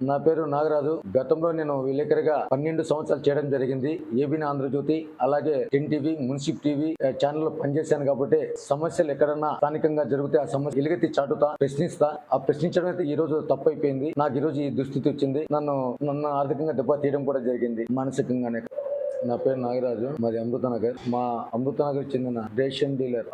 నా పేరు నాగరాజు. గతంలో నేను విలేకరిగా పన్నెండు సంవత్సరాలు చేయడం జరిగింది. ఏబిన్ ఆంధ్రజ్యోతి అలాగే టెన్ టీవీ మున్సిప్ టీవీ ఛానల్లో పనిచేశాను కాబట్టి సమస్యలు ఎక్కడన్నా స్థానికంగా జరిగితే ఆ సమస్య ఎలుగెత్తి చాటుతా ప్రశ్నిస్తా. ఆ ప్రశ్నించడం అయితే ఈ రోజు తప్పు అయిపోయింది నాకు ఈ రోజు ఈ దుస్థితి వచ్చింది. నన్ను నన్ను ఆర్థికంగా దెబ్బ తీయడం కూడా జరిగింది. మానసికంగానే. నా పేరు నాగరాజు. మాది అమృతనగర్. మా అమృతనగర్ చెందిన రేషన్ డీలర్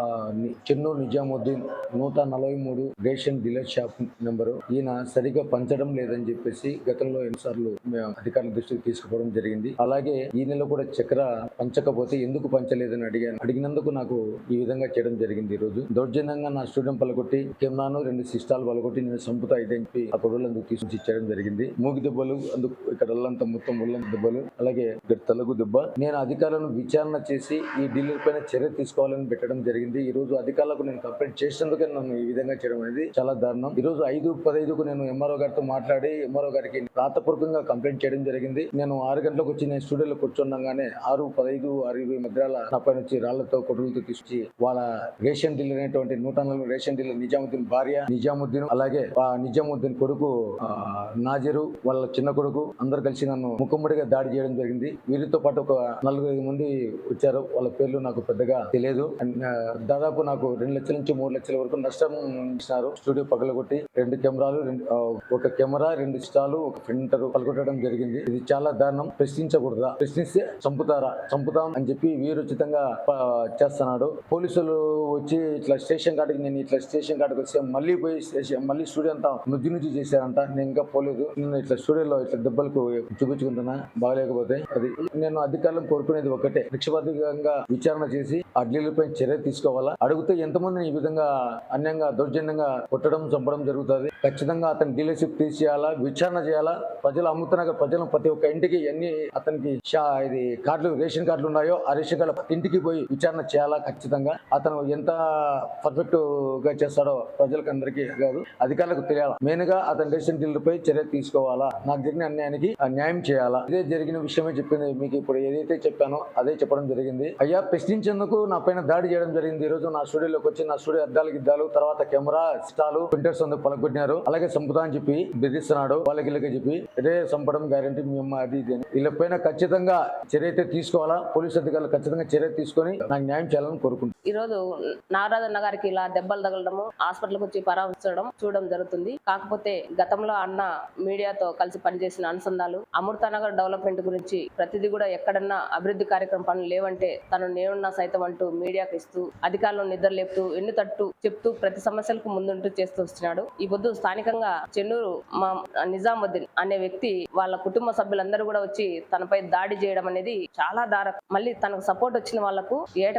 చెన్నూరు నిజాముద్దీన్ నూట నలభై మూడు రేషన్ డీలర్ షాప్ నెంబరు. ఈయన సరిగా పంచడం లేదని చెప్పేసి గతంలో ఎన్నిసార్లు మేము అధికారుల దృష్టికి తీసుకుపోవడం జరిగింది. అలాగే ఈ నెల కూడా చక్ర పంచకపోతే ఎందుకు పంచలేదని అడిగాను. అడిగినందుకు నాకు ఈ విధంగా చేయడం జరిగింది ఈ రోజు దౌర్జన్యంగా నా స్టూడెంట్ పలకొట్టి కెమెరాను రెండు సిస్టాలు పలకొట్టి నేను సంపుతా ఇదని చెప్పి ఆ కొడుకులందుకు తీసుకొచ్చి ఇచ్చడం జరిగింది. మూగి దెబ్బలు అందుకు ఇక్కడ ఒళ్ళంతా మొత్తం ఒళ్ళంత దెబ్బలు అలాగే ఇక్కడ తలకు దెబ్బ నేను అధికారులను విచారణ చేసి ఈ డీలర్ పైన చర్య తీసుకోవాలని పెట్టడం జరిగింది. ఈ రోజు అధికారులకు నేను కంప్లైంట్ చేసినందుకే నన్ను ఈ విధంగా చేయడం అనేది చాలా దారుణం. ఈ రోజు ఐదు పదైదుకు నేను ఎంఆర్ఓ గారితో మాట్లాడి ఎంఆర్ఓ గారికి రాతపూర్వకంగా కంప్లైంట్ చేయడం జరిగింది. నేను ఆరు గంటలకు వచ్చి నేను స్టూడియోలో కూర్చుండగానే ఆరు పదహైదు ఆరు ఇరవై మధ్యలో నా పైన వచ్చి రాళ్ళతో కొడులతో తీసుకొచ్చి వాళ్ళ రేషన్ డీలర్ అనేటువంటి నూట నలభై రేషన్ డీలర్ నిజాముద్దీన్ భార్య నిజాముద్దీన్ అలాగే ఆ నిజాముద్దీన్ కొడుకు నాజరు వాళ్ళ చిన్న కొడుకు అందరు కలిసి నన్ను ముఖముడిగా దాడి చేయడం జరిగింది. వీరితో పాటు ఒక నలుగురు ఐదు మంది వచ్చారు. వాళ్ళ పేర్లు నాకు పెద్దగా తెలియదు. అండ్, దాదాపు నాకు రెండు లక్షల నుంచి మూడు లక్షల వరకు నష్టం ఇచ్చినారు స్టూడియో పగలగొట్టి రెండు కెమెరాలు ఒక కెమెరా రెండు స్టాలు ఒక ప్రింటర్ పగలగొట్టడం జరిగింది. ఇది చాలా దారుణం. ప్రశ్నించకూడదా? ప్రశ్నిస్తే చంపుతారా? చంపుతాం అని చెప్పి వీరుచితంగా చేస్తున్నాడు. పోలీసులు వచ్చి ఇట్లా స్టేషన్ కాడికి నేను ఇట్లా స్టేషన్ కాడికి వస్తే మళ్ళీ పోయి స్టేషన్ మళ్ళీ స్టూడియో అంతా నుజ్జు నుజ్జు చేశారంట. నేను ఇంకా పోలేదు. నేను ఇట్లా స్టూడియోలో ఇట్లా దెబ్బలకు చూపించుకుంటున్నా. బాగలేకపోతే అది నేను అధికారులను కోరుకునేది ఒకటే. నిక్షపాతికంగా విచారణ చేసి ఆ చర్య తీసుకోవాలా? అడిగితే ఎంతమందిని ఈ విధంగా అన్యంగా దౌర్జన్యంగా కొట్టడం చంపడం జరుగుతుంది? ఖచ్చితంగా అతని డీలర్షిప్ తీసేయాలా? విచారణ చేయాలా? ప్రజలు అమ్ముతున్న ప్రజలు ప్రతి ఒక్క ఇంటికి ఎన్ని అతనికి ఇది కార్డులు రేషన్ కార్డులు ఉన్నాయో ఆ రేషన్ కార్డు ప్రతి ఇంటికి పోయి విచారణ చేయాలా ఖచ్చితంగా? అతను ఎంత పర్ఫెక్ట్గా చేస్తాడో ప్రజలకు అందరికీ కాదు అధికారులకు తెలియాలా? మెయిన్గా అతని రేషన్ డీలర్ పై చర్య తీసుకోవాలా? నాకు జరిగిన అన్యాయానికి న్యాయం చేయాలా? ఇదే జరిగిన విషయమే చెప్పింది మీకు ఇప్పుడు ఏదైతే చెప్పానో అదే చెప్పడం జరిగింది. అయ్యా ప్రశ్నించేందుకు నా పైన దాడి చేయడం జరిగింది. ఈ రోజు నా స్టూడియోలోకి వచ్చి నా స్టూడియో అద్దాలు గిద్దాలు తర్వాత కెమెరా స్టాలు ప్రింటర్స్ అందుకు పలకొట్టినారు అలాగే సంపుతా అని చెప్పి బెదిరిస్తున్నాడు. వాళ్ళకి చెప్పి రే సంపడం గ్యారంటీ మీ అమ్మ అది ఇది వీళ్ళ పైన ఖచ్చితంగా చర్య అయితే తీసుకోవాలా? పోలీస్ అధికారులు ఖచ్చితంగా చర్య తీసుకొని నాకు న్యాయం చేయాలని కోరుకుంటున్నాను. ఈ రోజు నాగరాజన్న గారికి ఇలా దెబ్బలు తగలడము హాస్పిటల్కి వచ్చి పరామర్శించడం చూడడం జరుగుతుంది. కాకపోతే గతంలో అన్న మీడియాతో కలిసి పనిచేసిన అనుసంధాలు అమృతానగర్ డెవలప్మెంట్ గురించి ప్రతిదీ కూడా ఎక్కడ ఎక్కడన్నా అభివృద్ధి కార్యక్రమ పనులు లేవంటే తను నేనున్నా సైతం అంటూ మీడియాకు ఇస్తూ అధికారులను నిద్ర లేపుతూ ఎన్ని తట్టు చెప్తూ ప్రతి సమస్యలకు ముందుంటూ చేస్తూ వస్తున్నాడు. ఈ పొద్దు స్థానికంగా చెన్నూరు మా నిజాముద్దీన్ అనే వ్యక్తి వాళ్ళ కుటుంబ సభ్యులందరూ కూడా వచ్చి తనపై దాడి చేయడం అనేది చాలా దార మళ్ళీ తనకు సపోర్ట్ వచ్చిన వాళ్ళకు ఏట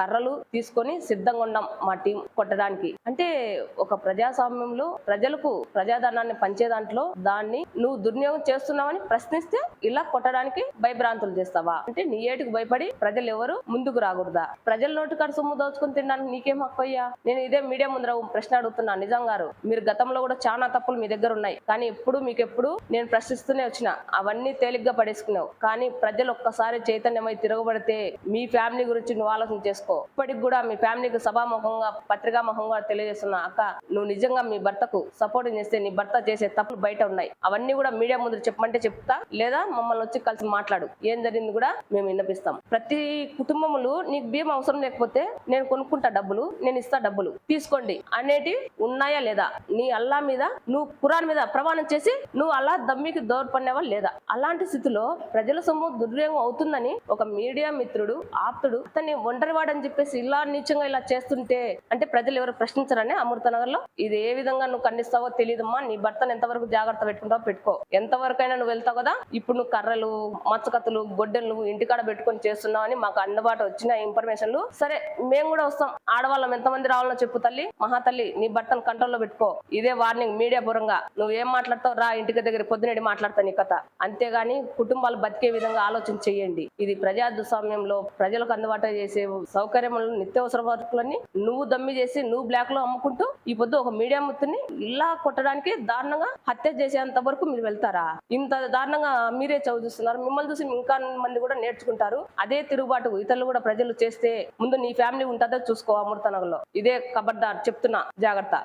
కర్రలు తీసుకొని సిద్ధంగా ఉన్నాం మా టీం కొట్టడానికి. అంటే ఒక ప్రజాస్వామ్యంలో ప్రజలకు ప్రజాధనాన్ని పంచే దాంట్లో దాన్ని నువ్వు దుర్వినియోగం చేస్తున్నావని ప్రశ్నిస్తే ఇలా కొట్టడానికి భయభ్రాంతులు చేస్తావా అంటే నీ ఏటుకు భయపడి ప్రజలు ఎవరు ముందుకు రాకూడదా? ప్రజల నోటు కాడ సొమ్ము దోచుకుని తినడానికి నీకేం అక్కయ్యా నేను ఇదే మీడియా ముందర ప్రశ్న అడుగుతున్నా నిజం గారు. మీరు గతంలో కూడా చాలా తప్పులు మీ దగ్గర ఉన్నాయి. కానీ ఎప్పుడు మీకు ఎప్పుడు నేను ప్రశ్నిస్తూనే వచ్చిన. అవన్నీ తేలిగ్గా పడేసుకున్నావు. కానీ ప్రజలు ఒక్కసారి చైతన్యమై తిరగబడితే మీ ఫ్యామిలీ గురించి నువ్వు ఆలోచన చేసుకో. ఇప్పటికి కూడా మీ ఫ్యామిలీకి సభాముఖంగా పత్రికాముఖంగా తెలియజేస్తున్నా అక్క నువ్వు నిజంగా మీ భర్తకు సపోర్ట్ చేస్తే నీ భర్త చేసే తప్పులు బయట ఉన్నాయి. అవన్నీ కూడా మీడియా ముందు చెప్పమంటే చెప్తా లేదా మమ్మల్ని వచ్చి కలిసి మాట్లాడు. ఏం జరిగింది? కూడా మేము విన్నపిస్తాం. ప్రతి కుటుంబములు నీకు బియ్యం అవసరం లేకపోతే నేను కొనుక్కుంటా డబ్బులు నేను ఇస్తా డబ్బులు. తీసుకోండి. అనేటి ఉన్నాయా లేదా? నీ అల్లా మీద నువ్వు కురాన్ మీద ప్రమాణం చేసి నువ్వు అల్లా దమ్మికి దోర్పడినవా లేదా? అలాంటి స్థితిలో ప్రజల సొమ్ము దుర్వ్యయం అవుతుందని ఒక మీడియా మిత్రుడు ఆప్తుడు అతన్ని ఒంటరివాడని చెప్పేసి ఇలా నీచంగా ఇలా చేస్తుంటే అంటే ప్రజలు ఎవరు ప్రశ్నించరని అమృతనగర్లో ఇది ఏ విధంగా నువ్వు ఖండిస్తావో తెలియదమ్మా నీ భర్తను ఎంతవరకు జాగ్రత్త పెట్టుకుంటావో పెట్టుకో. ఎంతవరకైనా నువ్వు వెళ్తావు కదా? ఇప్పుడు నువ్వు కర్రలు మచ్చకత్తులు బిడ్డలు ఇంటికాడ పెట్టుకొని చేస్తున్నావు అని మాకు అందుబాటు వచ్చిన ఇన్ఫర్మేషన్లు సరే మేము కూడా వస్తాం. ఆడవాళ్ళం ఎంతమంది రావాలో చెప్పు తల్లి. మహా తల్లి నీ భర్తను కంట్రోల్లో పెట్టుకో. ఇదే వార్నింగ్ మీడియా పరంగా. నువ్వు ఏం మాట్లాడతావు? రా ఇంటికి దగ్గర పొద్దునేడి మాట్లాడతా నీ కథ. అంతేగాని కుటుంబాలు బతికే విధంగా ఆలోచన చేయండి ఇది ప్రజాస్వామ్యంలో ప్రజలకు అందుబాటు చేసే సౌకర్యములు నిత్యావసర వస్తువులని నువ్వు దమ్మి చేసి నువ్వు బ్లాక్లో అమ్ముకుంటూ ఈ పొద్దు ఒక మీడియా ముత్తుని ఇలా కొట్టడానికి దారుణంగా హత్య చేసేంత వరకు మీరు వెళ్తారా? ఇంత దారుణంగా మీరే చదువు చూస్తున్నారు మిమ్మల్ని చూసి ఇంకా మంది కూడా నేర్చుకుంటారు. అదే తిరుగుబాటు ఇతరులు కూడా ప్రజలు చేస్తే ముందు నీ ఫ్యామిలీ ఉంటుందో చూసుకో అమృతనగర్లో. ఇదే కబర్దార్ చెప్తున్నా జాగ్రత్త.